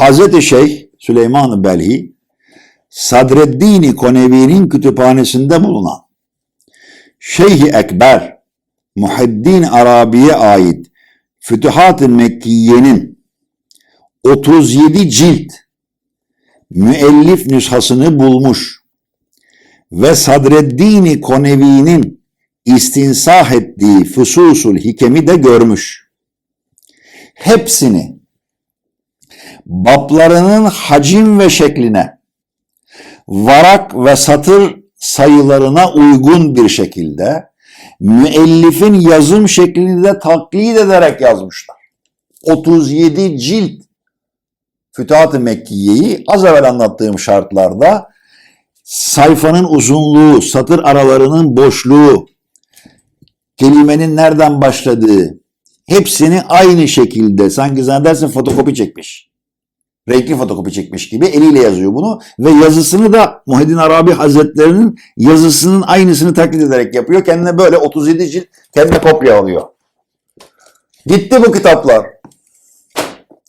Hazreti Şeyh Süleyman Belhi Sadreddin Konevi'nin kütüphanesinde bulunan Şeyh Ekber Muhiddin Arabi'ye ait Fütuhat-ı Mekkiye'nin 37 cilt müellif nüshasını bulmuş ve Sadreddin Konevi'nin istinsah ettiği Fususul Hikemi de görmüş. Hepsini bablarının hacim ve şekline, varak ve satır sayılarına uygun bir şekilde müellifin yazım şeklini de taklit ederek yazmışlar. 37 cilt Fütuhat-ı Mekkiye'yi az evvel anlattığım şartlarda sayfanın uzunluğu, satır aralarının boşluğu, kelimenin nereden başladığı hepsini aynı şekilde sanki zannedersin fotokopi çekmiş. Renkli fotokopi çekmiş gibi eliyle yazıyor bunu ve yazısını da Muhyiddin Arabi Hazretleri'nin yazısının aynısını taklit ederek yapıyor. Kendine böyle 37 cilt kendine kopya alıyor. Gitti bu kitaplar.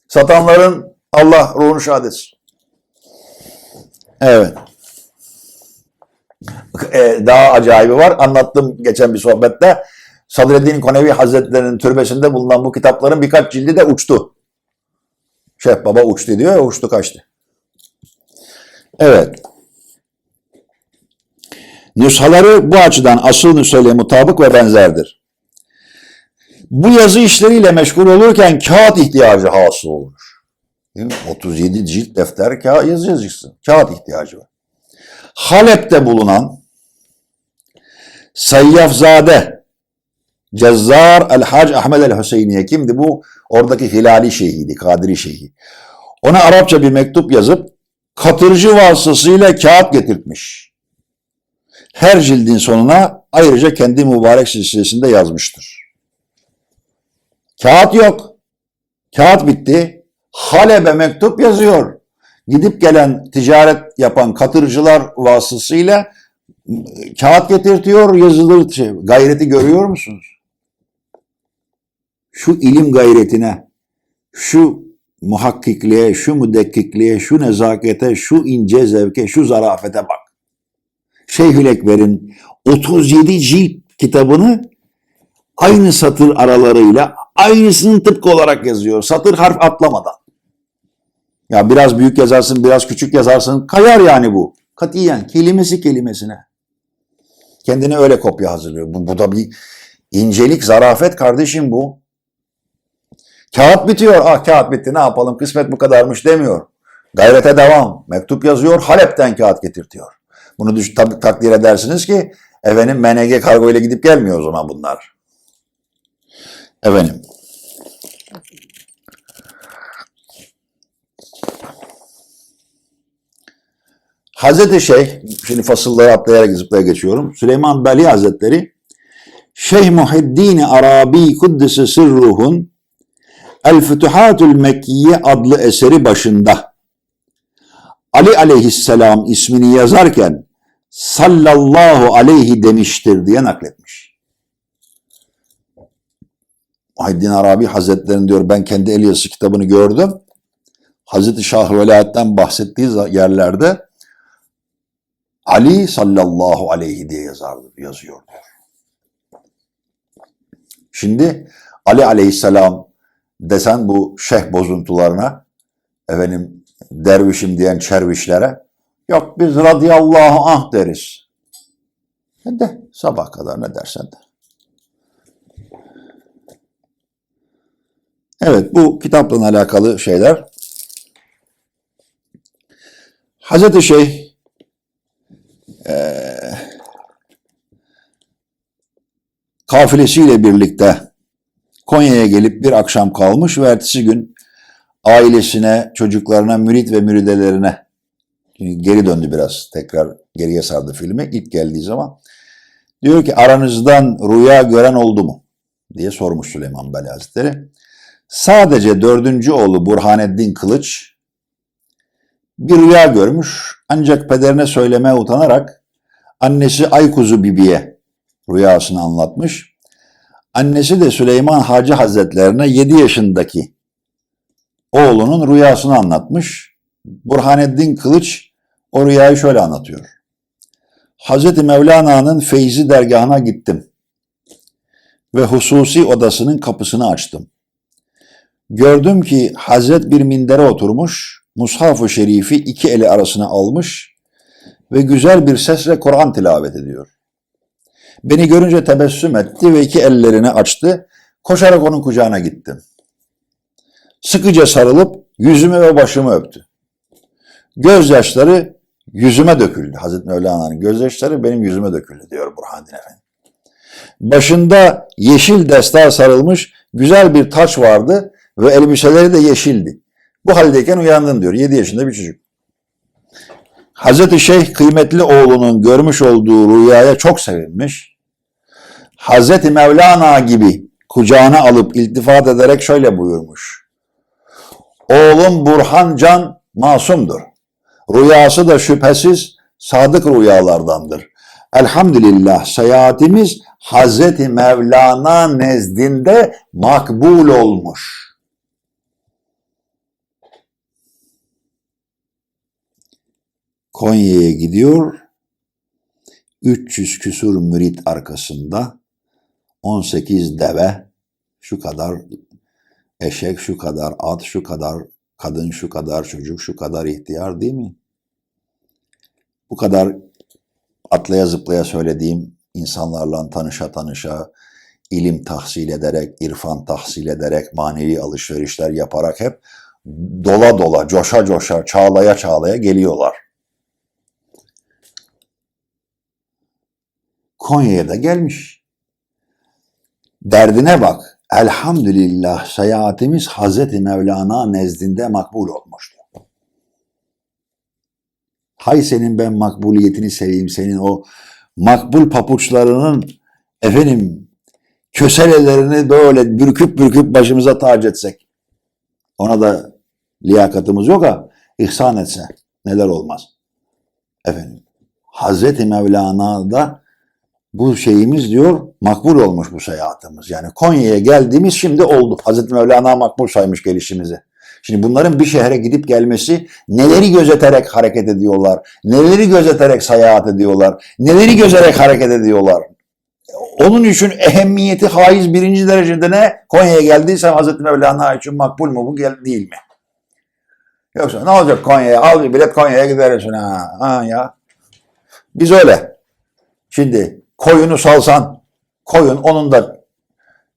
Satanların Allah ruhunu şad. Evet. Ee, daha acayibi var. Anlattım geçen bir sohbette. Sadreddin Konevi Hazretleri'nin türbesinde bulunan bu kitapların birkaç cildi de uçtu. Şeyh Baba uçtu diyor ya uçtu kaçtı. Evet. Nüshaları bu açıdan asıl nüshayla mutabık ve benzerdir. Bu yazı işleriyle meşgul olurken kağıt ihtiyacı hasıl mi? 37 cilt defter kağıt yazı yazacaksın. Kağıt ihtiyacı var. Halep'te bulunan Sayyafzade Cezzar el-Hac Ahmed el-Hüseyniye kimdi bu? Oradaki Hilali Şeyhiydi, Kadiri Şeyhi. Ona Arapça bir mektup yazıp katırcı vasıtasıyla kağıt getirtmiş. Her cildin sonuna ayrıca kendi mübarek silsilesinde yazmıştır. Kağıt yok. Kağıt bitti. Halep'e mektup yazıyor. Gidip gelen ticaret yapan katırcılar vasıtasıyla kağıt getirtiyor, yazılır. Şey, gayreti görüyor musunuz? Şu ilim gayretine, şu muhakkikliğe, şu müdekkikliğe, şu nezakete, şu ince zevke, şu zarafete bak. Şeyhül Ekber'in 37 cilt kitabını aynı satır aralarıyla aynısının tıpkı olarak yazıyor. Satır harf atlamadan. Ya biraz büyük yazarsın, biraz küçük yazarsın. Kayar yani bu. Katiyen kelimesi kelimesine. Kendine öyle kopya hazırlıyor. Bu, bu da bir incelik, zarafet kardeşim bu. Kağıt bitiyor. Ah kağıt bitti ne yapalım kısmet bu kadarmış demiyor. Gayrete devam. Mektup yazıyor. Halep'ten kağıt getirtiyor. Bunu düş, tabii takdir edersiniz ki efendim MNG kargo ile gidip gelmiyor o zaman bunlar. Efendim. Hazreti Şeyh, şimdi fasılları atlayarak zıplaya geçiyorum. Süleyman Beli Hazretleri, Şeyh Muhiddin Arabi Kuddisi Sırruh'un El Fütuhatul Mekkiye adlı eseri başında Ali aleyhisselam ismini yazarken sallallahu aleyhi demiştir diye nakletmiş. Muhiddin Arabi Hazretleri'nin diyor ben kendi el yazısı kitabını gördüm. Hazreti Şah Velayet'ten bahsettiği yerlerde Ali sallallahu aleyhi diye yazardı, yazıyor diyor. Şimdi Ali aleyhisselam desen bu şeyh bozuntularına, efendim dervişim diyen çervişlere, yok biz radıyallahu anh deriz. E de sabah kadar ne dersen de. Evet bu kitapla alakalı şeyler. Hazreti Şeyh kafilesiyle birlikte Konya'ya gelip bir akşam kalmış ve ertesi gün ailesine, çocuklarına, mürit ve müridelerine geri döndü biraz. Tekrar geriye sardı filmi ilk geldiği zaman. Diyor ki aranızdan rüya gören oldu mu? diye sormuş Süleyman Beli Hazretleri. Sadece dördüncü oğlu Burhaneddin Kılıç bir rüya görmüş ancak pederine söylemeye utanarak annesi Aykuzu Bibi'ye rüyasını anlatmış. Annesi de Süleyman Hacı Hazretlerine 7 yaşındaki oğlunun rüyasını anlatmış. Burhaneddin Kılıç o rüyayı şöyle anlatıyor. Hazreti Mevlana'nın feyzi dergahına gittim ve hususi odasının kapısını açtım. Gördüm ki Hazret bir mindere oturmuş, Mushaf-ı Şerif'i iki eli arasına almış ve güzel bir sesle Kur'an tilavet ediyor. Beni görünce tebessüm etti ve iki ellerini açtı. Koşarak onun kucağına gittim. Sıkıca sarılıp yüzümü ve başımı öptü. Gözyaşları yüzüme döküldü. Hazreti Mevlana'nın gözyaşları benim yüzüme döküldü diyor Burhaneddin Efendi. Başında yeşil destar sarılmış güzel bir taç vardı ve elbiseleri de yeşildi. Bu haldeyken uyandım diyor. 7 yaşında bir çocuk. Hazreti Şeyh kıymetli oğlunun görmüş olduğu rüyaya çok sevinmiş. Hazreti Mevlana gibi kucağına alıp iltifat ederek şöyle buyurmuş. Oğlum Burhan Can masumdur. Rüyası da şüphesiz sadık rüyalardandır. Elhamdülillah seyahatimiz Hazreti Mevlana nezdinde makbul olmuş. Konya'ya gidiyor. 300 küsur mürit arkasında 18 deve, şu kadar eşek, şu kadar at, şu kadar kadın, şu kadar çocuk, şu kadar ihtiyar değil mi? Bu kadar atlaya zıplaya söylediğim insanlarla tanışa tanışa, ilim tahsil ederek, irfan tahsil ederek, manevi alışverişler yaparak hep dola dola, coşa coşa, çağlaya çağlaya geliyorlar. Konya'ya da gelmiş. Derdine bak. Elhamdülillah seyahatimiz Hazreti Mevlana nezdinde makbul olmuştu. Hay senin ben makbuliyetini seveyim senin o makbul papuçlarının efendim köselelerini böyle bürküp bürküp başımıza tac etsek. Ona da liyakatımız yok ha ihsan etse neler olmaz. Efendim Hazreti Mevlana'da bu şeyimiz diyor makbul olmuş bu seyahatimiz. Yani Konya'ya geldiğimiz şimdi oldu. Hazreti Mevlana makbul saymış gelişimizi. Şimdi bunların bir şehre gidip gelmesi neleri gözeterek hareket ediyorlar, neleri gözeterek seyahat ediyorlar, neleri gözeterek hareket ediyorlar. Onun için ehemmiyeti haiz birinci derecede ne? Konya'ya geldiysen Hazreti Mevlana için makbul mu bu değil mi? Yoksa ne olacak Konya'ya? Al bir bilet Konya'ya gidersin ha. ha ya. Biz öyle. Şimdi koyunu salsan, koyun onun da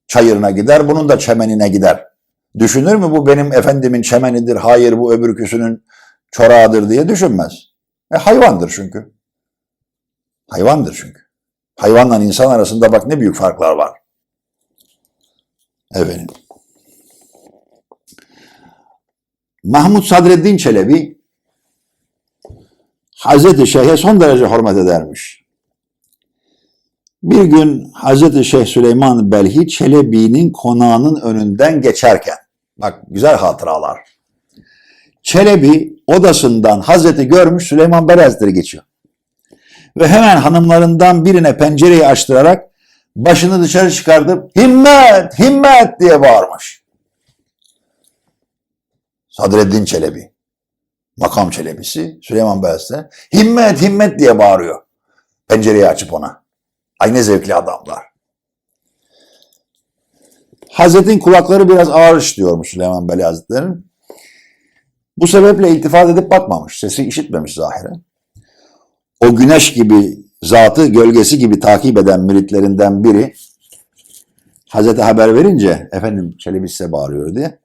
çayırına gider, bunun da çemenine gider. Düşünür mü bu benim efendimin çemenidir, hayır bu öbürküsünün çorağıdır diye düşünmez. E hayvandır çünkü. Hayvandır çünkü. Hayvanla insan arasında bak ne büyük farklar var. Efendim. Mahmut Sadreddin Çelebi Hazreti Şeyh'e son derece hürmet edermiş. Bir gün Hazreti Şeyh Süleyman Belhi Çelebi'nin konağının önünden geçerken, bak güzel hatıralar. Çelebi odasından Hazreti görmüş Süleyman Beyli Hazretleri geçiyor. Ve hemen hanımlarından birine pencereyi açtırarak başını dışarı çıkartıp himmet, himmet diye bağırmış. Sadreddin Çelebi, makam Çelebisi, Süleyman Hazretleri himmet, himmet diye bağırıyor. Pencereyi açıp ona. Ay ne zevkli adamlar. Hazretin kulakları biraz ağır işliyormuş Süleyman Beyli Hazretleri'nin. Bu sebeple iltifat edip bakmamış. Sesi işitmemiş zahiren. O güneş gibi zatı gölgesi gibi takip eden müritlerinden biri Hazreti haber verince efendim Çelebi size bağırıyor diye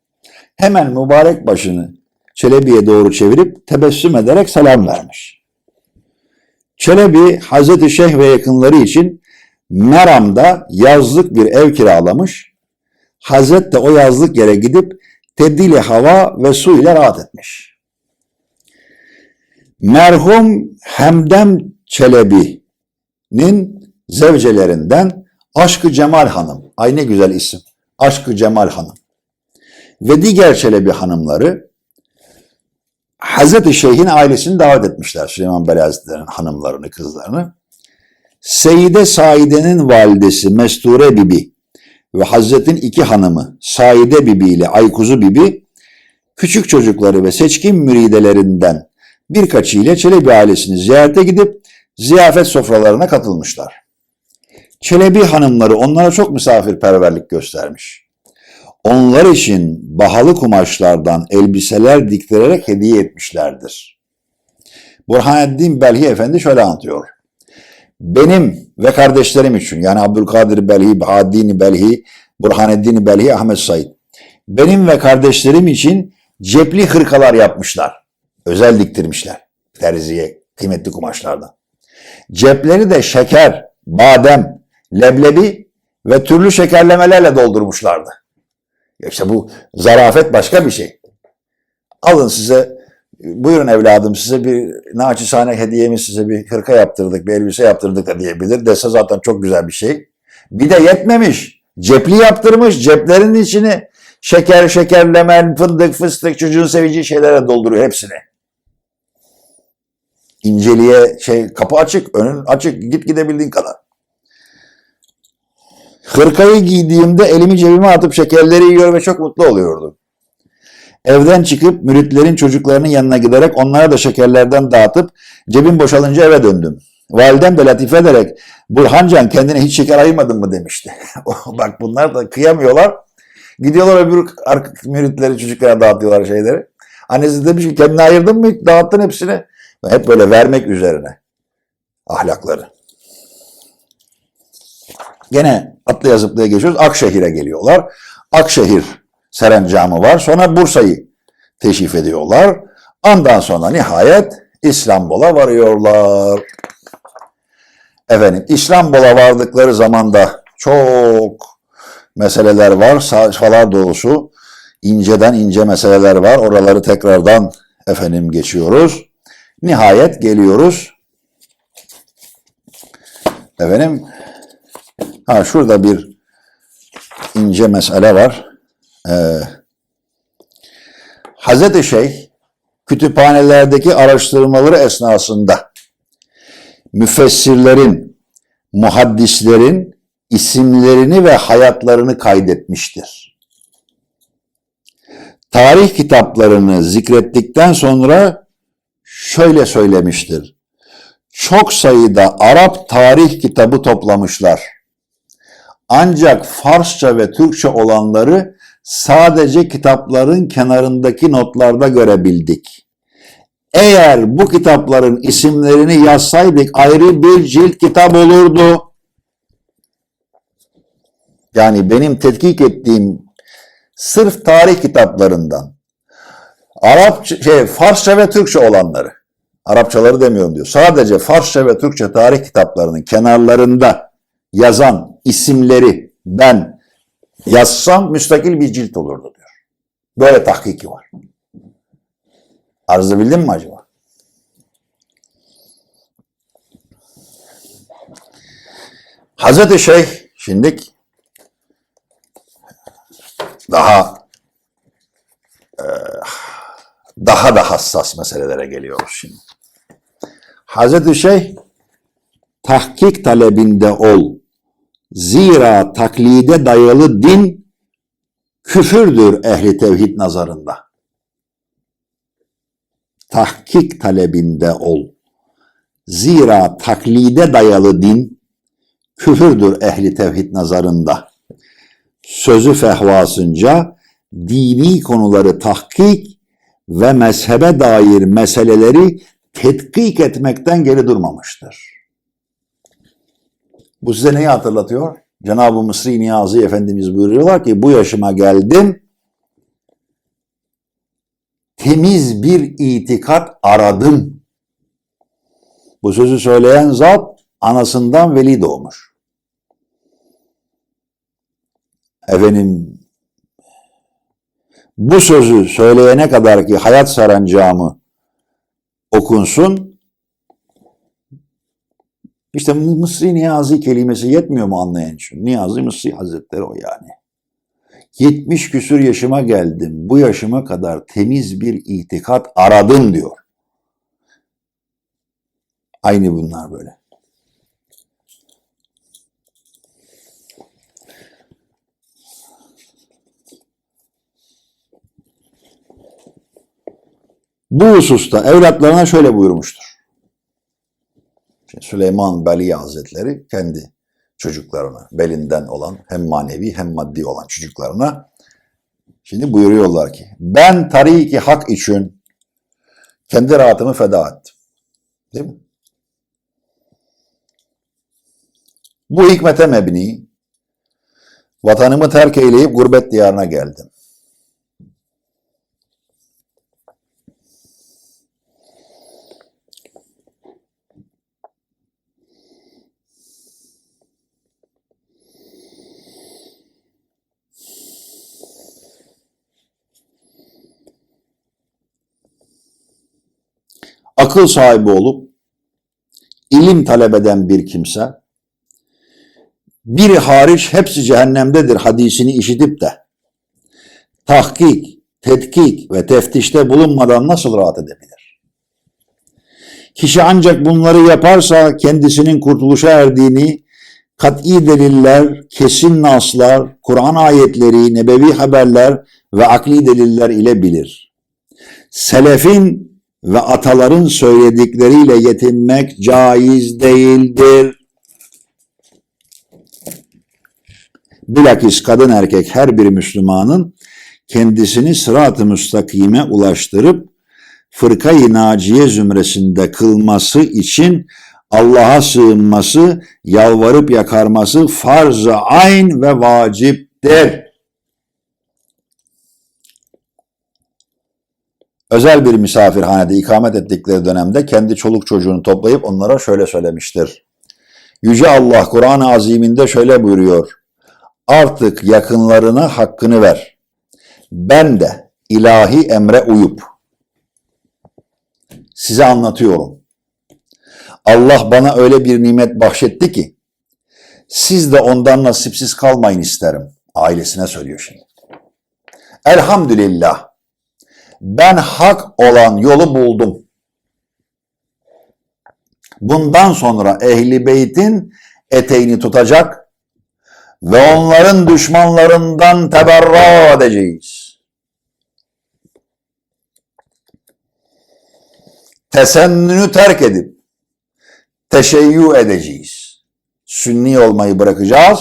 hemen mübarek başını Çelebi'ye doğru çevirip tebessüm ederek selam vermiş. Çelebi Hazreti Şeyh ve yakınları için Meram'da yazlık bir ev kiralamış. Hazret de o yazlık yere gidip tebdili hava ve su ile rahat etmiş. Merhum Hemdem Çelebi'nin zevcelerinden Aşkı Cemal Hanım, ay ne güzel isim, Aşkı Cemal Hanım ve diğer Çelebi hanımları Hazreti Şeyh'in ailesini davet etmişler Süleyman Beyli Hazretleri'nin hanımlarını, kızlarını. Seyyide Saide'nin validesi Mesture Bibi ve Hazret'in iki hanımı Saide Bibi ile Aykuzu Bibi küçük çocukları ve seçkin müridelerinden birkaçı ile Çelebi ailesini ziyarete gidip ziyafet sofralarına katılmışlar. Çelebi hanımları onlara çok misafirperverlik göstermiş. Onlar için bahalı kumaşlardan elbiseler diktirerek hediye etmişlerdir. Burhaneddin Belhi Efendi şöyle anlatıyor. Benim ve kardeşlerim için yani Abdülkadir Belhi, Bahaddin Belhi, Burhaneddin Belhi, Ahmet Said. Benim ve kardeşlerim için cepli hırkalar yapmışlar. Özel diktirmişler terziye kıymetli kumaşlardan. Cepleri de şeker, badem, leblebi ve türlü şekerlemelerle doldurmuşlardı. İşte bu zarafet başka bir şey. Alın size, buyurun evladım size bir naçizane hediyemiz size bir hırka yaptırdık, bir elbise yaptırdık da diyebilir. Dese zaten çok güzel bir şey. Bir de yetmemiş. Cepli yaptırmış. Ceplerin içini şeker, şekerleme, fındık, fıstık, çocuğun seveceği şeylere dolduruyor hepsini. İnceliğe şey kapı açık, önün açık, git gidebildiğin kadar. Hırkayı giydiğimde elimi cebime atıp şekerleri yiyor ve çok mutlu oluyordum. Evden çıkıp müritlerin çocuklarının yanına giderek onlara da şekerlerden dağıtıp cebim boşalınca eve döndüm. Validem de latife ederek Burhancan kendine hiç şeker ayırmadın mı demişti. Bak bunlar da kıyamıyorlar. Gidiyorlar öbür müritleri çocuklara dağıtıyorlar şeyleri. Annesi demiş ki kendine ayırdın mı? Dağıttın hepsini. Hep böyle vermek üzerine ahlakları. Gene atlaya zıplaya geçiyoruz. Akşehir'e geliyorlar. Akşehir serencamı var. Sonra Bursa'yı teşrif ediyorlar. Ondan sonra nihayet İstanbul'a varıyorlar. Efendim İstanbul'a vardıkları zaman da çok meseleler var. Sayfalar dolusu inceden ince meseleler var. Oraları tekrardan efendim geçiyoruz. Nihayet geliyoruz. Efendim ha şurada bir ince mesele var. Ee, Hazreti Şeyh kütüphanelerdeki araştırmaları esnasında müfessirlerin, muhaddislerin isimlerini ve hayatlarını kaydetmiştir. Tarih kitaplarını zikrettikten sonra şöyle söylemiştir. Çok sayıda Arap tarih kitabı toplamışlar. Ancak Farsça ve Türkçe olanları sadece kitapların kenarındaki notlarda görebildik. Eğer bu kitapların isimlerini yazsaydık ayrı bir cilt kitap olurdu. Yani benim tetkik ettiğim sırf tarih kitaplarından Arap şey Farsça ve Türkçe olanları Arapçaları demiyorum diyor. Sadece Farsça ve Türkçe tarih kitaplarının kenarlarında yazan isimleri ben yazsam müstakil bir cilt olurdu diyor. Böyle tahkiki var. Arzı bildin mi acaba? Hazreti Şeyh şimdi daha e, daha da hassas meselelere geliyoruz şimdi. Hazreti Şeyh tahkik talebinde ol. Zira taklide dayalı din küfürdür ehli tevhid nazarında. Tahkik talebinde ol. Zira taklide dayalı din küfürdür ehli tevhid nazarında. Sözü fehvasınca dini konuları tahkik ve mezhebe dair meseleleri tetkik etmekten geri durmamıştır. Bu size neyi hatırlatıyor? Cenab-ı Mısri Niyazi Efendimiz buyuruyorlar ki bu yaşıma geldim, temiz bir itikat aradım. Bu sözü söyleyen zat anasından veli doğmuş. Efendim bu sözü söyleyene kadar ki hayat sarancamı okunsun. İşte Mısri Niyazi kelimesi yetmiyor mu anlayan için? Niyazi Mısri Hazretleri o yani. 70 küsür yaşıma geldim. Bu yaşıma kadar temiz bir itikat aradım diyor. Aynı bunlar böyle. Bu hususta evlatlarına şöyle buyurmuştur. Süleyman Beli Hazretleri kendi çocuklarına, belinden olan hem manevi hem maddi olan çocuklarına şimdi buyuruyorlar ki ben tariki hak için kendi rahatımı feda ettim. Değil mi? Bu hikmete mebni vatanımı terk eyleyip gurbet diyarına geldim. Akıl sahibi olup ilim talep eden bir kimse biri hariç hepsi cehennemdedir hadisini işitip de tahkik, tetkik ve teftişte bulunmadan nasıl rahat edebilir? Kişi ancak bunları yaparsa kendisinin kurtuluşa erdiğini kat'i deliller, kesin naslar, Kur'an ayetleri, nebevi haberler ve akli deliller ile bilir. Selefin ve ataların söyledikleriyle yetinmek caiz değildir. Bilakis kadın erkek her bir Müslümanın kendisini sırat-ı müstakime ulaştırıp fırkayı naciye zümresinde kılması için Allah'a sığınması, yalvarıp yakarması farz-ı ayn ve vaciptir. Özel bir misafirhanede ikamet ettikleri dönemde kendi çoluk çocuğunu toplayıp onlara şöyle söylemiştir. Yüce Allah Kur'an-ı Azim'inde şöyle buyuruyor. Artık yakınlarına hakkını ver. Ben de ilahi emre uyup size anlatıyorum. Allah bana öyle bir nimet bahşetti ki siz de ondan nasipsiz kalmayın isterim. Ailesine söylüyor şimdi. Elhamdülillah ben hak olan yolu buldum. Bundan sonra ehli beytin eteğini tutacak ve onların düşmanlarından teberra edeceğiz. Tesennünü terk edip teşeyyü edeceğiz. Sünni olmayı bırakacağız,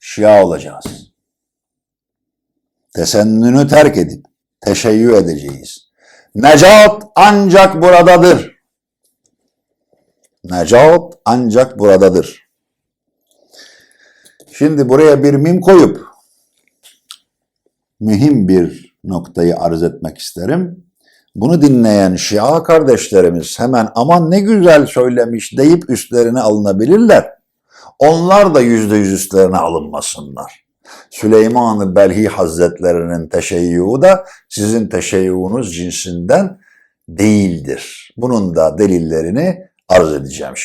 Şia olacağız. Tesennünü terk edip teşeyyü edeceğiz. Necat ancak buradadır. Necat ancak buradadır. Şimdi buraya bir mim koyup mühim bir noktayı arz etmek isterim. Bunu dinleyen Şia kardeşlerimiz hemen aman ne güzel söylemiş deyip üstlerine alınabilirler. Onlar da yüzde yüz üstlerine alınmasınlar. Süleyman-ı Belhi Hazretlerinin teşeyyuğu da sizin teşeyyuğunuz cinsinden değildir. Bunun da delillerini arz edeceğim şimdi.